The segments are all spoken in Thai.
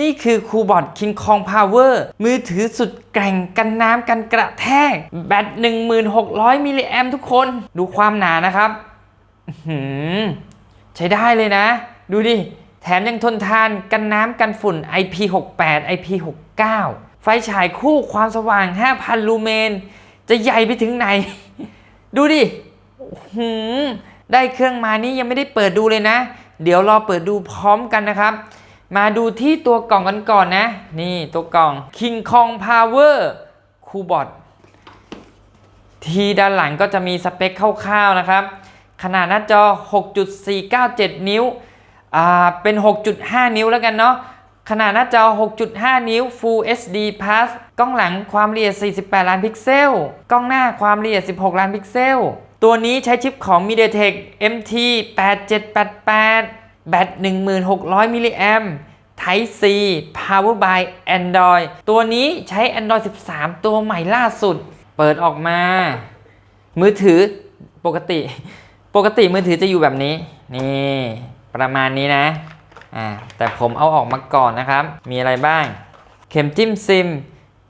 นี่คือคูบอท King Kong Power มือถือสุดแกร่งกันน้ำกันกระแทก แบต 1600 มิลลิแอมทุกคน ดูความหนานะครับหือใช้ได้เลยนะ ดูดิ แถมยังทนทานกันน้ำกันฝุ่น IP68 IP69 ไฟฉายคู่ความสว่าง 5,000 ลูเมน จะใหญ่ไปถึงไหน ดูดิหือได้เครื่องมานี่ยังไม่ได้เปิดดูเลยนะ เดี๋ยวรอเปิดดูพร้อมกันนะครับ มาดูที่ตัวกล่องกันก่อนนะ นี่ตัวกล่อง King Kong Power คูบอทที่ด้านหลังก็จะมีสเปคคร่าวๆนะครับ ขนาดหน้าจอ 6.497 นิ้ว อ่า เป็น 6.5 นิ้วแล้วกันเนาะ ขนาดหน้าจอ 6.5 นิ้ว Full HD Plus กล้องหลังความละเอียด 48 ล้านพิกเซล กล้องหน้าความละเอียด 16 ล้านพิกเซล ตัวนี้ใช้ชิปของ MediaTek MT 8788 แบต1600มิลลิแอม Type C Power by Android ตัวนี้ใช้ Android 13 ตัวใหม่ล่าสุด เปิดออกมา มือถือปกติ ปกติมือถือจะอยู่แบบนี้ นี่ ประมาณนี้นะอ่าแต่ผมเอาออกมาก่อนนะครับ มีอะไรบ้าง เข็มจิ้มซิม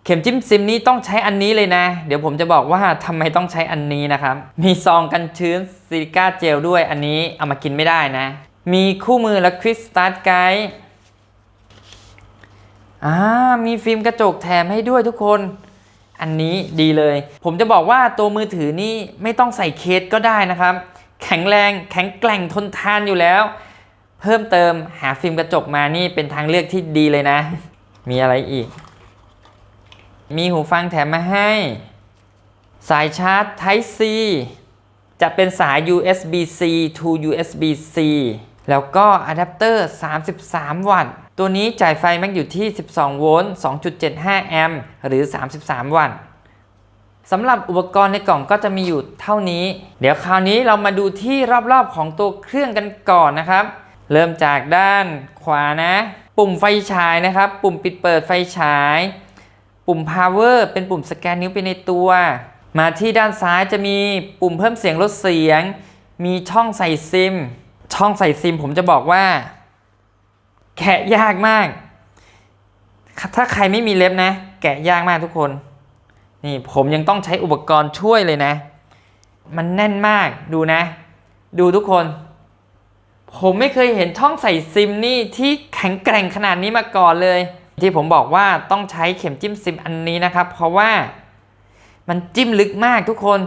เข็มจิ้มซิมนี้ต้องใช้อันนี้เลยนะ เดี๋ยวผมจะบอกว่าทำไมต้องใช้อันนี้นะครับ มีซองกันชื้นซิลิก้าเจลด้วยอันนี้เอามากินไม่ได้นะ มีคู่มือและควิสสตาร์ทไกด์อ่ามีฟิล์มกระจกแถมให้ด้วยทุกคน อันนี้ดีเลย ผมจะบอกว่าตัวมือถือนี่ไม่ต้องใส่เคสก็ได้นะครับ แข็งแรงแข็งแกร่งทนทานอยู่แล้ว เพิ่มเติมหาฟิล์มกระจกมานี่เป็นทางเลือกที่ดีเลยนะ มีอะไรอีก มีหูฟังแถมมาให้ สายชาร์จ Type C จะเป็นสาย USB-C to USB-C แล้วก็อะแดปเตอร์ 33 วัตต์ ตัวนี้จ่ายไฟแม็กอยู่ที่ 12 โวลต์ 2.75 แอมป์ หรือ 33 วัตต์สำหรับอุปกรณ์ในกล่องก็จะมีอยู่เท่านี้ เดี๋ยวคราวนี้เรามาดูที่รอบๆของตัวเครื่องกันก่อนนะครับ เริ่มจากด้านขวานะ ปุ่มไฟฉายนะครับ ปุ่มปิดเปิดไฟฉาย ปุ่ม power เป็นปุ่มสแกนนิ้วไปในตัว มาที่ด้านซ้ายจะมีปุ่มเพิ่มเสียงลดเสียง มีช่องใส่ซิม ช่องใส่ซิมผมจะบอกว่า แกะยากมาก ถ้าใครไม่มีเล็บนะ แกะยากมากทุกคน นี่ผมยังต้องใช้อุปกรณ์ช่วยเลยนะ มันแน่นมากดูนะ ดูทุกคน ผมไม่เคยเห็นช่องใส่ซิมนี่ที่แข็งแกร่งขนาดนี้มาก่อนเลย ที่ผมบอกว่าต้องใช้เข็มจิ้มซิมอันนี้นะครับ เพราะว่ามันจิ้มลึกมากทุกคน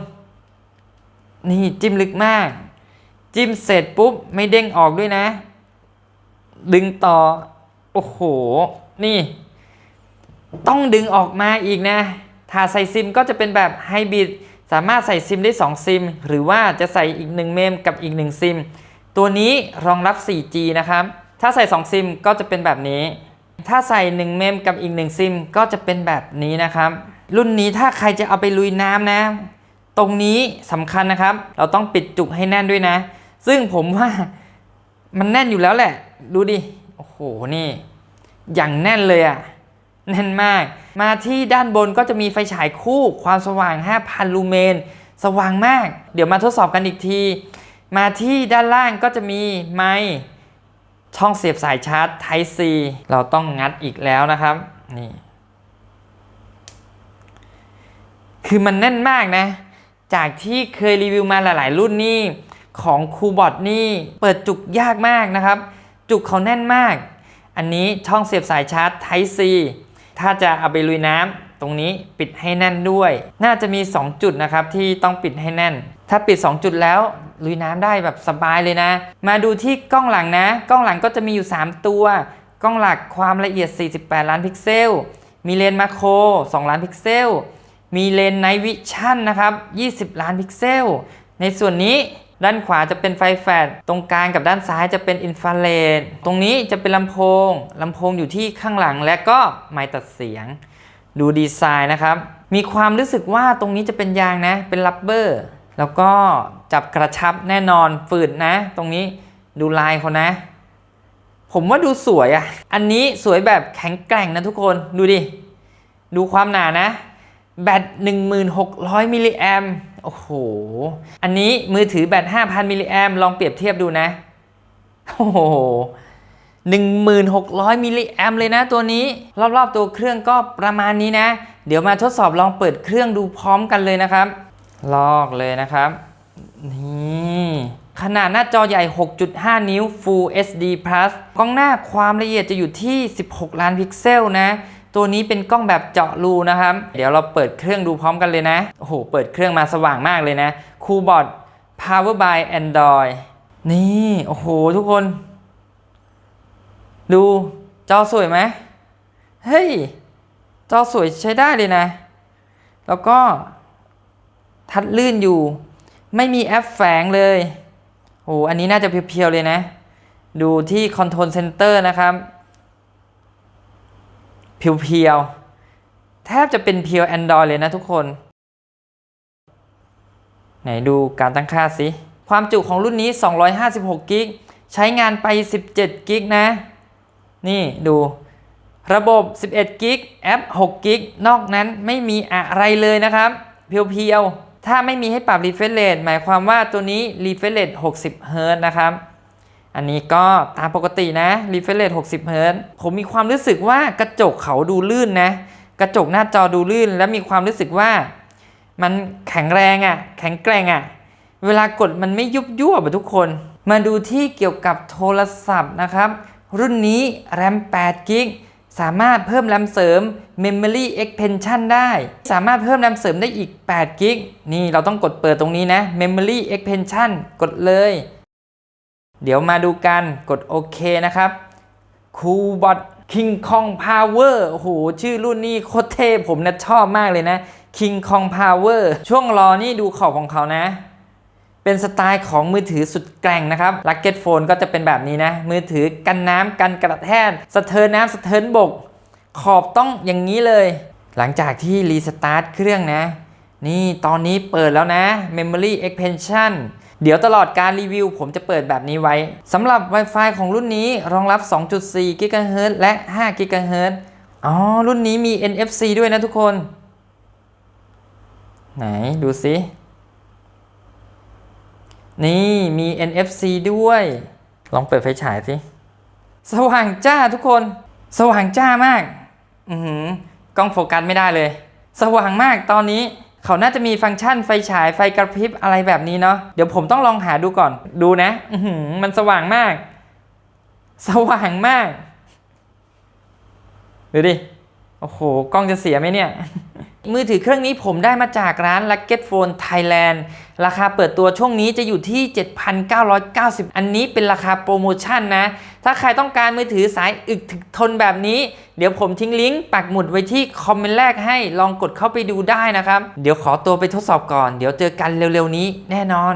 นี่จิ้มลึกมาก จิ้มเสร็จปุ๊บไม่เด้งออกด้วยนะ ดึงต่อ โอ้โห นี่ ต้องดึงออกมาอีกนะ ถ้าใส่ซิมก็จะเป็นแบบไฮบริดสามารถใส่ซิมได้ 2 ซิม หรือว่าจะใส่อีก 1 เมมกับอีก 1 ซิม ตัวนี้รองรับ 4G นะครับ ถ้าใส่ 2 ซิมก็จะเป็นแบบนี้ ถ้าใส่ 1 เมมกับอีก 1 ซิม ก็จะเป็นแบบนี้นะครับ รุ่นนี้ถ้าใครจะเอาไปลุยน้ำนะ ตรงนี้สำคัญนะครับ เราต้องปิดจุกให้แน่นด้วยนะ ซึ่งผมว่ามันแน่นอยู่แล้วแหละ ดูดิ โอ้โห นี่ อย่างแน่นเลยอะแน่นมาก มาที่ด้านบนก็จะมีไฟฉายคู่ความสว่าง 5,000 ลูเมน สว่างมาก เดี๋ยวมาทดสอบกันอีกที มาที่ด้านล่างก็จะมีไมค์ช่องเสียบสายชาร์จ Type C เราต้องงัดอีกแล้วนะครับ นี่ คือมันแน่นมากนะ จากที่เคยรีวิวมาหลาย ๆ รุ่นนี่ ของคูบอทนี่เปิดจุกยากมากนะครับ จุกเขาแน่นมาก อันนี้ช่องเสียบสายชาร์จ Type C ถ้าจะเอาไปลุยน้ำตรงนี้ปิดให้แน่นด้วย น่าจะมี 2 จุดนะครับที่ต้องปิดให้แน่น ถ้าปิด 2 จุดแล้วลุยน้ำได้แบบสบายเลยนะ มาดูที่กล้องหลังนะ กล้องหลังก็จะมีอยู่ 3 ตัว กล้องหลักความละเอียด 48 ล้านพิกเซล มีเลนส์มาโคร 2 ล้านพิกเซล มีเลนส์ไนวิชั่นนะครับ 20 ล้านพิกเซล ในส่วนนี้ ด้านขวาจะเป็นไฟแฟลชตรงกลางกับด้านซ้ายจะเป็นอินฟราเรดตรงนี้จะเป็นลำโพงลำโพงอยู่ที่ข้างหลังและก็ไมค์ตัดเสียง ดูดีไซน์นะครับ มีความรู้สึกว่าตรงนี้จะเป็นยางนะ เป็นลับเบอร์ แล้วก็จับกระชับแน่นอนฝืดนะ ตรงนี้ดูลายเขานะ ผมว่าดูสวยอะ่ะ อันนี้สวยแบบแข็งแกร่งนะทุกคนดูดิ ดูความหนานะ แบต1600มิลลิแอม โอ้โห อันนี้มือถือแบต5,000มิลลิแอมลองเปรียบเทียบดูนะ โอ้โห1600มิลลิแอมเลยนะตัวนี้ รอบๆตัวเครื่องก็ประมาณนี้นะ เดี๋ยวมาทดสอบลองเปิดเครื่องดูพร้อมกันเลยนะครับ ลอกเลยนะครับ นี่ขนาดหน้าจอใหญ่ 6.5 นิ้ว Full HD Plus กล้องหน้าความละเอียดจะอยู่ที่ 16 ล้านพิกเซลนะ ตัวนี้เป็นกล้องแบบเจาะรูนะครับ เดี๋ยวเราเปิดเครื่องดูพร้อมกันเลยนะ โอ้โห เปิดเครื่องมาสว่างมากเลยนะคูบอ d Power by Android นี่ โอ้โห ทุกคน ดูจอสวยไหมเฮ้ย จอสวยใช้ได้เลยนะ แล้วก็ ทัดลื่นอยู่ ไม่มีแอปแฝงเลยโอ้อันนี้น่าจะเพียวๆเลยนะ ดูที่ Control Center นะครับ เพียวๆ แทบจะเป็นเพียว Android เลยนะทุกคน ไหนดูการตั้งค่าสิ ความจุของรุ่นนี้ 256กิกใช้งานไป 17กิกนะ นี่ดูระบบ 11กิกแอป6กิกนอกนั้นไม่มีอะไรเลยนะครับ เพียวๆ ถ้าไม่มีให้ปรับ refresh rate หมายความว่าตัวนี้ refresh rate 60 Hz นะครับ อันนี้ก็ตามปกตินะ refresh rate 60 Hz ผมมีความรู้สึกว่ากระจกเขาดูลื่นนะ กระจกหน้าจอดูลื่น และมีความรู้สึกว่า มันแข็งแรงอะ่ะ แข็งแกร่งอะ่ะ เวลากดมันไม่ยุบยั่วแบบทุกคน มาดูที่เกี่ยวกับโทรศัพท์นะครับ รุ่นนี้ RAM 8 g b สามารถเพิ่มแรมเสริม Memory Expansion ได้ สามารถเพิ่มแรมเสริมได้อีก8 g b นี่เราต้องกดเปิดตรงนี้นะ Memory Expansion กดเลย เดี๋ยวมาดูกันกดโอเคนะครับ Coolbot King Kong Power โอ้โหชื่อรุ่นนี้โคตรเท่ผมนะชอบมากเลยนะ King Kong Power ช่วงรอนี่ดูขอบของเขานะ เป็นสไตล์ของมือถือสุดแกร่งนะครับ Rocket Phone ก็จะเป็นแบบนี้นะ มือถือกันน้ำกันกระแทกสะเทินน้ำสะเทินบก ขอบต้องอย่างนี้เลย หลังจากที่รีสตาร์ทเครื่องนะ นี่ตอนนี้เปิดแล้วนะ Memory Expansion เดี๋ยวตลอดการรีวิว ผมจะเปิดแบบนี้ไว้สำหรับ Wi-Fi ของรุ่นนี้รองรับ 2.4 GHz และ 5 GHz อ๋อ รุ่นนี้มี NFC ด้วยนะทุกคน ไหนดูสิ นี่มี NFC ด้วย ลองเปิดไฟฉายสิ สว่างจ้าทุกคน สว่างจ้ามาก อือหือกล้องโฟกัสไม่ได้เลย สว่างมากตอนนี้ เขาน่าจะมีฟังก์ชันไฟฉายไฟกระพริบอะไรแบบนี้เนาะเดี๋ยวผมต้องลองหาดูก่อนดูนะมันสว่างมาก สว่างมากดูดิโอ้โห กล้องจะเสียไหมเนี่ย มือถือเครื่องนี้ผมได้มาจากร้าน Lucket Phone Thailand ราคาเปิดตัวช่วงนี้จะอยู่ที่ 7,990 อันนี้เป็นราคาโปรโมชั่นนะ ถ้าใครต้องการมือถือสายอึกถึกทนแบบนี้ เดี๋ยวผมทิ้งลิงก์ปักหมุดไว้ที่คอมเมนต์แรกให้ลองกดเข้าไปดูได้นะครับ เดี๋ยวขอตัวไปทดสอบก่อน เดี๋ยวเจอกันเร็วๆนี้แน่นอน